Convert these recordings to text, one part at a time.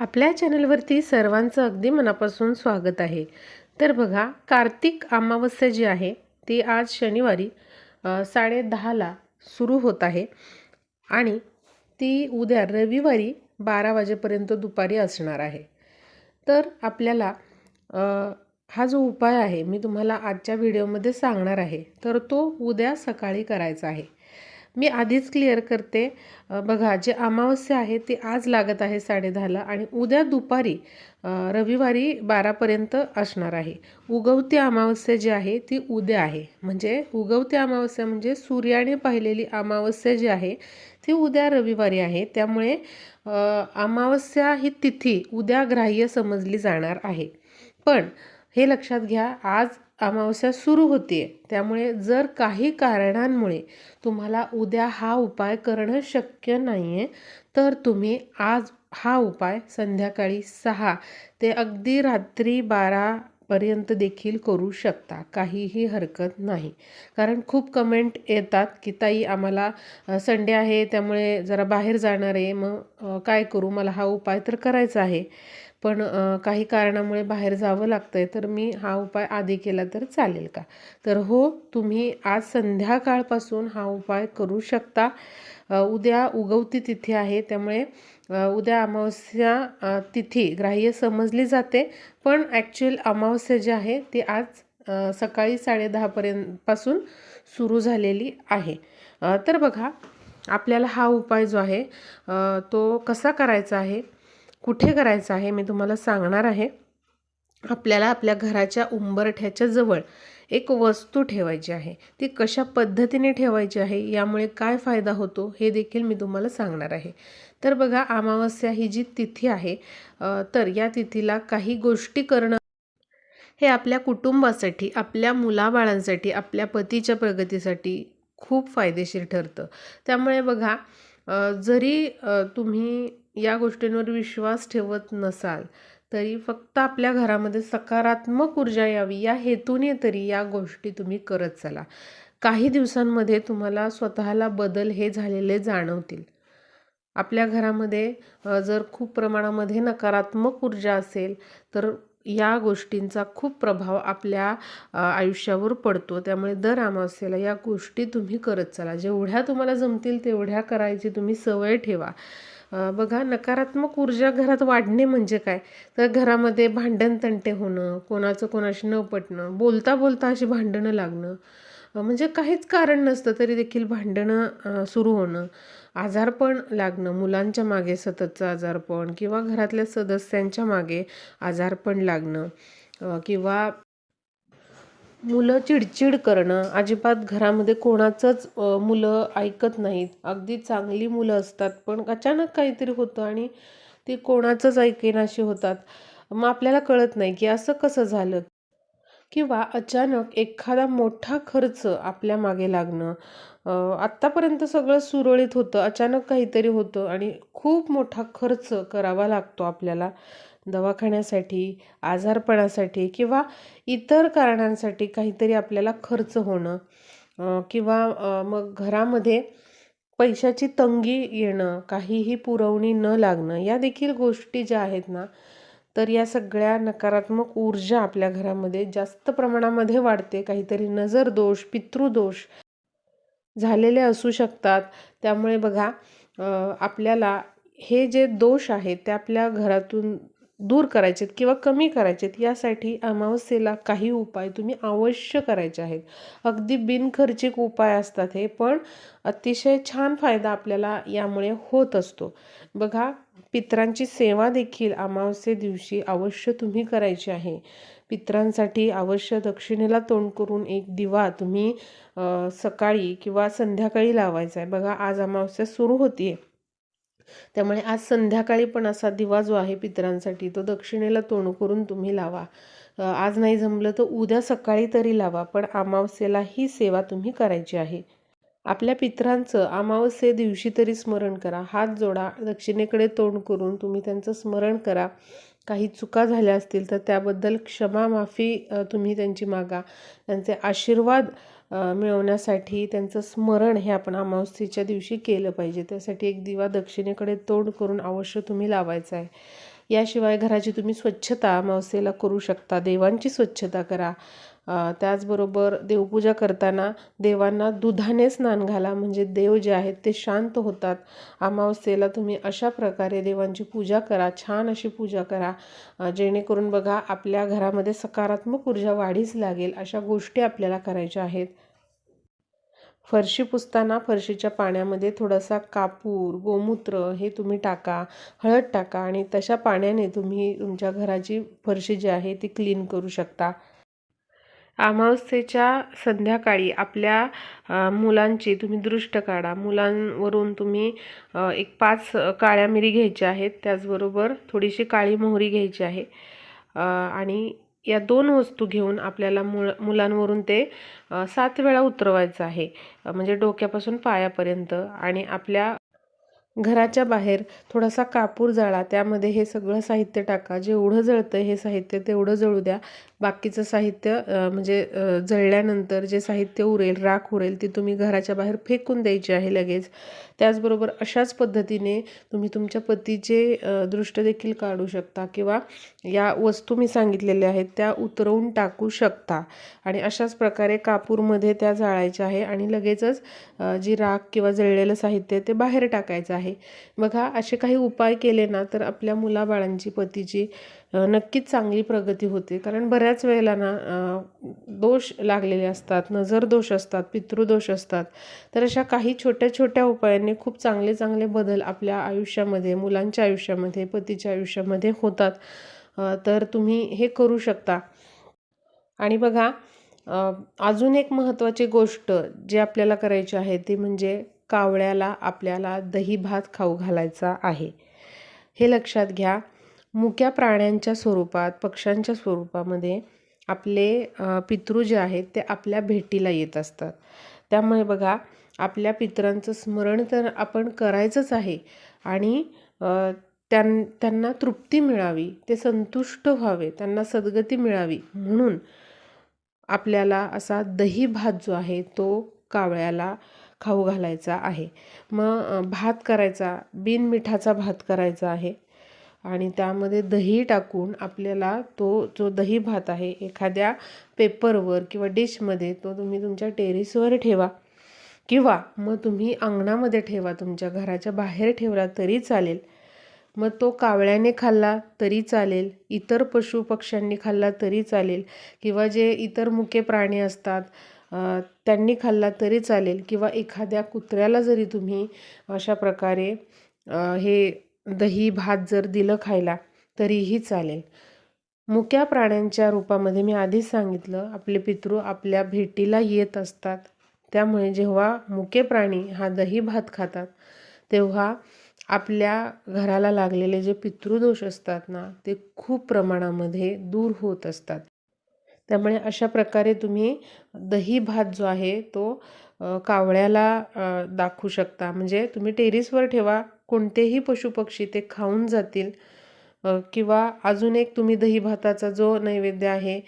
आपल्या चॅनलवरती सर्वांचं अगदी मनापासून स्वागत आहे. तर बघा कार्तिक अमावस्या जी आहे ती आज शनिवारी साडेदहाला सुरू होत आहे. आणि ती उद्या रविवारी बारा वाजेपर्यंत दुपारी असणार आहे. तर आपल्याला हा जो उपाय आहे मी तुम्हाला आजच्या व्हिडिओमध्ये सांगणार आहे. तर तो उद्या सकाळी करायचा आहे. मी आधीच क्लिअर करते. बघा जे अमावस्या आहे ते आज लागत आहे साडेदहाला आणि उद्या दुपारी रविवारी बारापर्यंत असणार आहे. उगवती अमावस्या जी आहे ती उद्या आहे. म्हणजे उगवती अमावस्या म्हणजे सूर्याने पाहिलेली अमावस्या जी आहे ती उद्या रविवारी आहे. त्यामुळे अमावस्या ही तिथी उद्या ग्राह्य समजली जाणार आहे. पण हे लक्षात घ्या आज अमावस्या सुरू होते त्यामुळे जर काही कारणांमुळे तुम्हाला उद्या हा उपाय करणं शक्य नाही आहे तर तुम्ही आज हा उपाय संध्याकाळी सहा ते अगदी रात्री बारापर्यंत देखील करू शकता. काहीही हरकत नाही. कारण खूप कमेंट येतात की ताई आम्हाला संडे आहे त्यामुळे जरा बाहेर जाणार आहे. मग काय करू? मला हा उपाय तर करायचा आहे. पण काही कारणामुळे बाहेर जावं लागतं आहे तर मी हा उपाय आधी केला तर चालेल का? तर हो तुम्ही आज संध्याकाळपासून हा उपाय करू शकता. उद्या उगवती तिथी आहे त्यामुळे उद्या अमावस्या तिथी ग्राह्य समजली जाते. पण ॲक्च्युअल अमावस्या जी आहे ती आज सकाळी साडेदहापर्यंतपासून सुरू झालेली आहे. तर बघा आपल्याला हा उपाय जो आहे तो कसा करायचा आहे? कुठे करायचं आहे मी तुम्हाला सांगणार आहे. आपल्याला आपल्या घराच्या उंबरठ्याच्या जवळ एक वस्तू ठेवायची आहे. ती कशा पद्धतीने ठेवायची आहे यामुळे काय फायदा होतो हे देखील मी तुम्हाला सांगणार आहे. तर बघा अमावस्या ही जी तिथी आहे तर या तिथीला काही गोष्टी करणं हे आपल्या कुटुंबासाठी आपल्या मुलाबाळांसाठी आपल्या पतीच्या प्रगतीसाठी खूप फायदेशीर ठरतं. त्यामुळे बघा जरी तुम्ही या गोष्टींवर विश्वास ठेवत नसाल तरी फक्त आपल्या घरामध्ये सकारात्मक ऊर्जा यावी या हेतूने तरी या गोष्टी तुम्ही करत चला. काही दिवसांमध्ये तुम्हाला स्वतःला बदल हे झालेले जाणवतील. आपल्या घरामध्ये जर खूप प्रमाणामध्ये नकारात्मक ऊर्जा असेल तर या गोष्टींचा खूप प्रभाव आपल्या आयुष्यावर पडतो. त्यामुळे दर अमावस्येला या गोष्टी तुम्ही करत चला. जेवढ्या तुम्हाला जमतील तेवढ्या करायची तुम्ही सवय ठेवा. बघा नकारात्मक ऊर्जा घरात वाढणे म्हणजे काय? तर घरामध्ये भांडण तंटे होणं कोणाचं कोणाशी न पटणं बोलता बोलता अशी भांडणं लागणं म्हणजे काहीच कारण नसतं तरी देखील भांडणं सुरू होणं. आजारपण लागणं मुलांच्या मागे सततचं आजारपण किंवा घरातल्या सदस्यांच्या मागे आजारपण लागणं किंवा मुलं चिडचिड करणं. अजिबात घरामध्ये कोणाचंच मुलं ऐकत नाहीत. अगदी चांगली मुलं असतात पण अचानक काहीतरी होतं आणि ती कोणाचंच ऐकेनाशी होतात. मग आपल्याला कळत नाही की असं कसं झालं? किंवा अचानक एखादा मोठा खर्च आपल्या मागे लागणं आत्तापर्यंत सगळं सुरळीत होतं अचानक काहीतरी होतं आणि खूप मोठा खर्च करावा लागतो आपल्याला दवाखान्यासाठी आजारपणासाठी किंवा इतर कारणांसाठी काहीतरी आपल्याला खर्च होणं किंवा मग घरामध्ये पैशाची तंगी येणं काहीही पुरवणी न लागणं या देखील गोष्टी ज्या आहेत ना तर या सगळ्या नकारात्मक ऊर्जा आपल्या घरामध्ये जास्त प्रमाणामध्ये वाढते. काहीतरी नजर दोष पितृदोष झालेले असू शकतात. त्यामुळे बघा आपल्याला हे जे दोष आहेत ते आपल्या घरातून दूर करायचेत किंवा कमी करायचेत यासाठी अमावस्येला काही उपाय तुम्ही अवश्य करायचे आहेत. अगदी बिनखर्चिक उपाय असतात हे पण अतिशय छान फायदा आपल्याला यामुळे होत असतो. बघा पित्रांची सेवा देखील अमावस्ये दिवशी अवश्य तुम्ही करायची आहे. पित्रांसाठी अवश्य दक्षिणेला तोंड करून एक दिवा तुम्ही सकाळी किंवा संध्याकाळी लावायचा आहे. बघा आज अमावस्या सुरू होतीये. त्यामुळे आज संध्याकाळी पण असा दिवा जो आहे पित्रांसाठी तो दक्षिणेला तोंड करून तुम्ही लावा. आज नाही जमलं तर उद्या सकाळी तरी लावा पण अमावस्येला ही सेवा तुम्ही करायची आहे. आपल्या पित्रांचं अमावस्ये दिवशी तरी स्मरण करा. हात जोडा. दक्षिणेकडे तोंड करून तुम्ही त्यांचं स्मरण करा. काही चुका झाल्या असतील तर त्याबद्दल क्षमा माफी तुम्ही त्यांची मागा. त्यांचे आशीर्वाद मिळवण्यासाठी त्यांचं स्मरण हे आपण अमावस्येच्या दिवशी केलं पाहिजे. त्यासाठी एक दिवा दक्षिणेकडे तोंड करून अवश्य तुम्ही लावायचा आहे. याशिवाय घराची तुम्ही स्वच्छता अमावस्येला करू शकता. देवांची स्वच्छता करा. त्याचबरोबर देवपूजा करताना देवांना दुधाने स्नान घाला म्हणजे देव जे आहेत ते शांत होतात. अमावस्येला तुम्ही अशा प्रकारे देवांची पूजा करा छान अशी पूजा करा. जेणेकरून बघा आपल्या घरामध्ये सकारात्मक ऊर्जा वाढीस लागेल अशा गोष्टी आपल्याला करायच्या आहेत. फरशी पुसताना फरशीच्या पाण्यामध्ये थोडासा कापूर गोमूत्र हे तुम्ही टाका हळद टाका आणि तशा पाण्याने तुम्ही तुमच्या घराची फरशी जी आहे ती क्लीन करू शकता. अमावस्येच्या संध्याकाळी आपल्या मुलांची तुम्ही दृष्ट काढा. मुलांवरून तुम्ही एक पाच काळ्या मिरी घ्यायच्या आहेत. त्याचबरोबर थोडीशी काळी मोहरी घ्यायची आहे. आणि या दोन वस्तू घेऊन आपल्याला मुळ मुलांवरून ते सात वेळा उतरवायचं आहे. म्हणजे डोक्यापासून पायापर्यंत आणि आपल्या घराच्या बाहेर थोडासा कापूर जाळा. त्यामध्ये हे सगळं साहित्य टाका. जेवढं जळतं हे साहित्य तेवढं जळू द्या. बाकीचं साहित्य म्हणजे जळल्यानंतर जे साहित्य उरेल राख उरेल ती तुम्ही घराच्या बाहेर फेकून द्यायची आहे लगेच. त्याचबरोबर अशाच पद्धतीने तुम्ही तुमच्या पतीचे दृष्ट देखील काढू शकता किंवा या वस्तू मी सांगितलेल्या आहेत त्या उतरवून टाकू शकता. आणि अशाच प्रकारे कापूरमध्ये त्या जाळायच्या आहे आणि लगेचच जी राख किंवा जळलेलं साहित्य आहे ते बाहेर टाकायचं आहे. बघा असे काही उपाय केले ना तर आपल्या मुलाबाळांची पतीची नक्कीच चांगली प्रगती होते. कारण बऱ्याच वेळेला ना दोष लागलेले असतात नजर दोष असतात पितृदोष असतात. तर अशा काही छोट्या छोट्या उपायांनी खूप चांगले चांगले बदल आपल्या आयुष्यामध्ये मुलांच्या आयुष्यामध्ये पतीच्या आयुष्यामध्ये होतात. तर तुम्ही हे करू शकता. आणि बघा अजून एक महत्त्वाची गोष्ट जी आपल्याला करायची आहे ती म्हणजे कावळ्याला आपल्याला दही भात खाऊ घालायचा आहे. हे लक्षात घ्या. मुक्या प्राण्यांच्या स्वरूपात पक्ष्यांच्या स्वरूपामध्ये आपले पितृ जे आहेत ते आपल्या भेटीला येत असतात. त्यामुळे बघा आपल्या पितरांचं स्मरण तर आपण करायचंच आहे आणि त्यां त्यांना तृप्ती मिळावी ते संतुष्ट व्हावे त्यांना सद्गती मिळावी म्हणून आपल्याला असा दही भात जो आहे तो कावळ्याला खाऊ घालायचा आहे. मग भात करायचा बिन मिठाचा भात करायचा आहे. आणि त्यामध्ये दही टाकून आपल्याला तो जो दही भात आहे एखाद्या पेपरवर किंवा डिशमध्ये तो तुम्ही तुमच्या टेरेसवर ठेवा. किंवा मग तुम्ही अंगणामध्ये ठेवा तुमच्या घराच्या बाहेर ठेवला तरी चालेल. मग तो कावळ्याने खाल्ला तरी चालेल इतर पशु पक्ष्यांनी खाल्ला तरी चालेल किंवा जे इतर मुके प्राणी असतात त्यांनी खाल्ला तरी चालेल किंवा एखाद्या कुत्र्याला जरी तुम्ही अशा प्रकारे हे दही भात जर दिलं खायला तरीही चालेल. मुक्या प्राण्यांच्या रूपामध्ये मी आधीच सांगितलं आपले पितृ आपल्या भेटीला येत असतात. त्यामुळे जेव्हा मुके प्राणी हा दही भात खातात तेव्हा आपल्या घराला लागलेले जे पितृदोष असतात ना ते खूप प्रमाणामध्ये दूर होत असतात. त्यामुळे अशा प्रकारे तुम्ही दही भात जो आहे तो कावळ्याला दाखवू शकता. म्हणजे तुम्ही टेरेसवर ठेवा कोणतेही पशुपक्षी ते खाऊन जातील. किंवा अजून एक तुम्ही दही भाताचा जो नैवेद्य आहे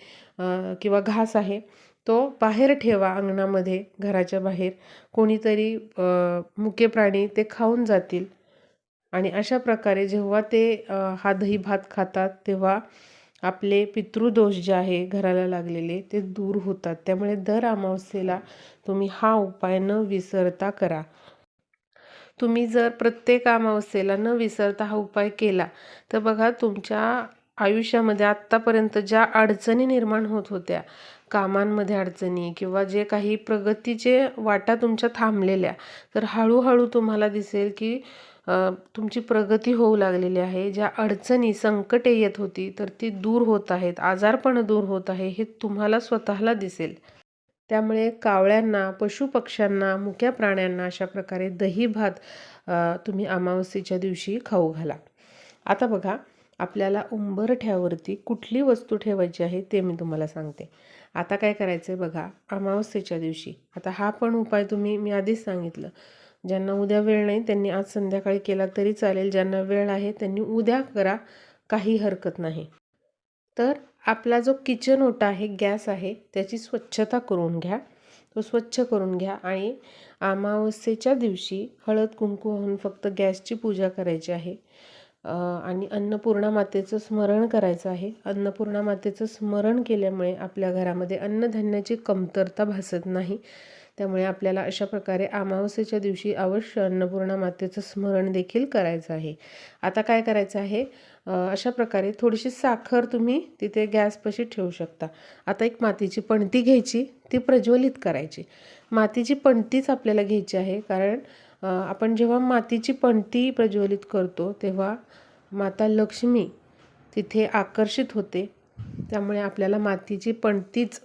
किंवा घास आहे तो बाहेर ठेवा अंगणामध्ये घराच्या बाहेर. कोणीतरी मुके प्राणी ते खाऊन जातील. आणि अशा प्रकारे जेव्हा ते हा दही भात खातात तेव्हा आपले पितृदोष जे आहे घराला लागलेले ते दूर होतात. त्यामुळे दर अमावस्येला तुम्ही हा उपाय न विसरता करा. तुम्ही जर प्रत्येक अमावस्येला न विसरता हा उपाय केला तर बघा तुमच्या आयुष्यामध्ये आत्तापर्यंत ज्या अडचणी निर्माण होत होत्या कामांमध्ये अडचणी किंवा जे काही प्रगतीचे वाटा तुमच्या थांबलेल्या तर हळूहळू तुम्हाला दिसेल की तुमची प्रगती होऊ लागलेली आहे. ज्या अडचणी संकटे येत होती तर ती दूर होत आहेत आजारपण दूर होत आहे हे तुम्हाला स्वतःला दिसेल. त्यामुळे कावळ्यांना पशुपक्ष्यांना मुक्या प्राण्यांना अशा प्रकारे दही भात तुम्ही अमावस्येच्या दिवशी खाऊ घाला. आता बघा आपल्याला उंबरठ्यावरती कुठली वस्तू ठेवायची आहे ते मी तुम्हाला सांगते. आता काय करायचं आहे बघा अमावस्येच्या दिवशी. आता हा पण उपाय तुम्ही मी आधीच सांगितलं. ज्यांना उद्या वेळ नाही त्यांनी आज संध्याकाळी केला तरी चालेल. ज्यांना वेळ आहे त्यांनी उद्या करा काही हरकत नाही. तर आपला जो किचन ओटा आहे गॅस आहे त्याची स्वच्छता करून घ्या. तो स्वच्छ करून घ्या आणि अमावस्येच्या दिवशी हळद कुंकू होऊन फक्त गॅसची पूजा करायची आहे. आणि अन्नपूर्णा मातेचं स्मरण करायचं आहे. अन्नपूर्णा मातेचं स्मरण केल्यामुळे आपल्या घरामध्ये अन्नधान्याची कमतरता भासत नाही. त्यामुळे आपल्याला अशा प्रकारे अमावस्येच्या दिवशी अवश्य अन्नपूर्णा मातेचं स्मरण देखील करायचं आहे. आता काय करायचं आहे? अशा प्रकारे थोडीशी साखर तुम्ही तिथे गॅसपाशी ठेवू शकता. आता एक मातीची पणती घ्यायची ती प्रज्वलित करायची. मातीची पणतीच आपल्याला घ्यायची आहे कारण आपण जेव्हा मातीची पणती प्रज्वलित करतो तेव्हा माता लक्ष्मी तिथे आकर्षित होते. त्यामुळे आपल्याला मातीची पणतीच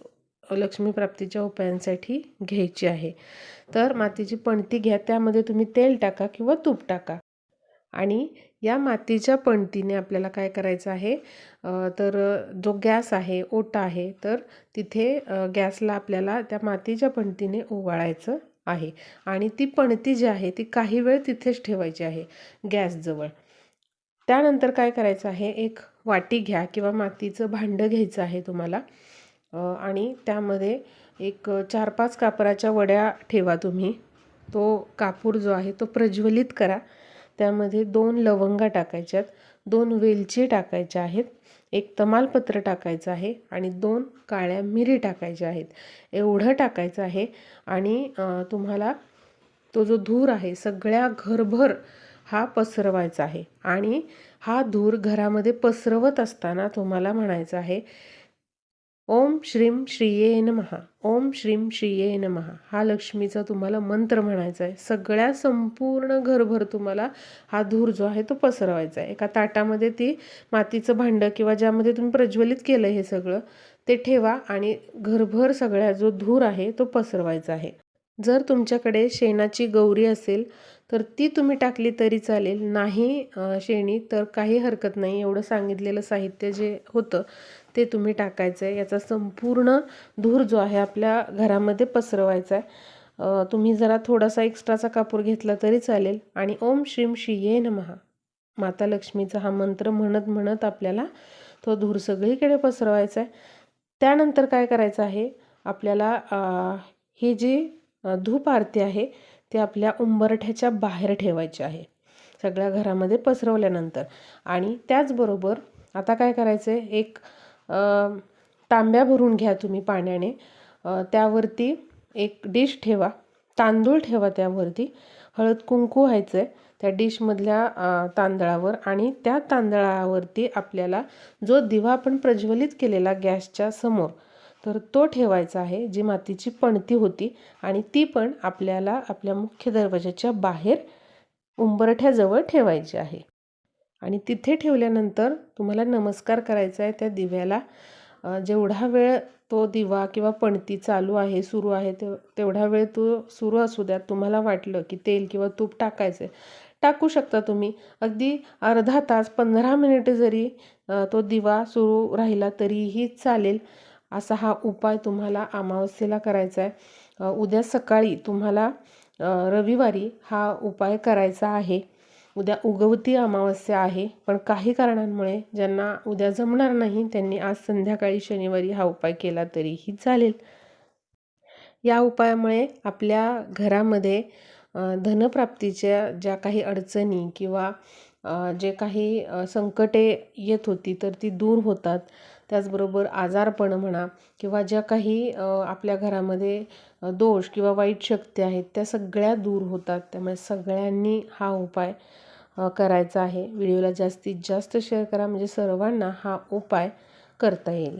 लक्ष्मी प्राप्तीच्या उपायांसाठी घ्यायची आहे. तर मातीची पणती घ्या त्यामध्ये तुम्ही तेल टाका किंवा तूप टाका. आणि या मातीच्या पणतीने आपल्याला काय करायचं आहे? तर जो गॅस आहे ओटा आहे तर तिथे गॅसला आपल्याला त्या मातीच्या पणतीने ओवाळायचं आहे. आणि ती पणती जी आहे ती काही वेळ तिथेच ठेवायची आहे गॅसजवळ त्यानंतर काय करायचं आहे? एक वाटी घ्या किंवा मातीचं भांडं घ्यायचं आहे तुम्हाला. आणि त्यामध्ये एक चार पाच कापराच्या वड्या ठेवा तुम्ही. तो कापूर जो आहे तो प्रज्वलित करा. त्यामध्ये दोन लवंगा टाकायच्यात दोन वेलची टाकायच्या आहेत एक तमालपत्र टाकायचं आहे आणि दोन काळ्या मिरी टाकायच्या आहेत. एवढं टाकायचं आहे आणि तुम्हाला तो जो धूर आहे सगळ्या घरभर हा पसरवायचा आहे. आणि हा धूर घरामध्ये पसरवत असताना तुम्हाला म्हणायचं आहे ओम श्रीम श्रीये महा ओम श्रीम श्रीये महा हा लक्ष्मीचा तुम्हाला मंत्र म्हणायचा आहे. सगळ्या संपूर्ण घरभर तुम्हाला हा धूर जो आहे तो पसरवायचा आहे. एका ताटामध्ये ती मातीचं भांडं किंवा ज्यामध्ये तुम्ही प्रज्वलित केलं हे सगळं ते ठेवा आणि घरभर सगळ्या जो धूर आहे तो पसरवायचा आहे. जर तुमच्याकडे शेणाची गौरी असेल तर ती तुम्ही टाकली तरी चालेल. नाही शेणी तर काही हरकत नाही. एवढं सांगितलेलं साहित्य जे होतं ते तुम्ही टाकायचं आहे. याचा संपूर्ण धूर जो आहे आपल्या घरामध्ये पसरवायचा आहे. तुम्ही जरा थोडासा एक्स्ट्राचा कापूर घेतला तरी चालेल. आणि ओम श्रीम श्रीये नमहा माता लक्ष्मीचा हा मंत्र म्हणत म्हणत आपल्याला तो धूर सगळीकडे पसरवायचा आहे. त्यानंतर काय करायचं आहे? आपल्याला ही जी धूप आरती आहे ती आपल्या उंबरठ्याच्या बाहेर ठेवायची आहे. सगळ्या घरामध्ये पसरवल्यानंतर. आणि त्याचबरोबर आता काय करायचं आहे एक तांब्या भरून घ्या तुम्ही पाण्याने. त्यावरती एक डिश ठेवा. तांदूळ ठेवा त्यावरती. हळद कुंकू व्हायचं आहे त्या डिशमधल्या तांदळावर आणि त्या तांदळावरती आपल्याला जो दिवा आपण प्रज्वलित केलेला गॅसच्या समोर तर तो ठेवायचा आहे जी मातीची पणती होती आणि ती पण आपल्याला आपल्या मुख्य दरवाजाच्या बाहेर उंबरठ्याजवळ ठेवायची आहे. आणि तिथे ठेवल्यानंतर तुम्हाला नमस्कार करायचा आहे त्या दिव्याला. जेवढा वेळ तो दिवा किंवा पणती चालू आहे सुरू आहे ते तेवढा वेळ तो सुरू असू द्या. तुम्हाला वाटलं की तेल किंवा तूप टाकायचं आहे टाकू शकता तुम्ही. अगदी अर्धा तास पंधरा मिनिटं जरी तो दिवा सुरू राहिला तरीही चालेल. असा हा उपाय तुम्हाला अमावस्येला करायचा आहे उद्या सकाळी तुम्हाला रविवारी हा उपाय करायचा आहे. उद्या उगवती अमावस्या आहे. पण काही कारणांमुळे ज्यांना उद्या जमणार नाही त्यांनी आज संध्याकाळी शनिवारी हा उपाय केला तरीही चालेल. या उपायामुळे आपल्या घरामध्ये धनप्राप्तीच्या ज्या काही अडचणी किंवा जे काही संकटे येत होती तर ती दूर होतात. त्याचबरोबर आजारपण म्हणा किंवा ज्या काही आपल्या घरामध्ये दोष किंवा वाईट शक्ती आहेत त्या सगळ्या दूर होतात. त्यामुळे सगळ्यांनी हा उपाय करायचा आहे. व्हिडिओला जास्तीत जास्त शेअर करा. म्हणजे सर्वांना हा उपाय करता येईल.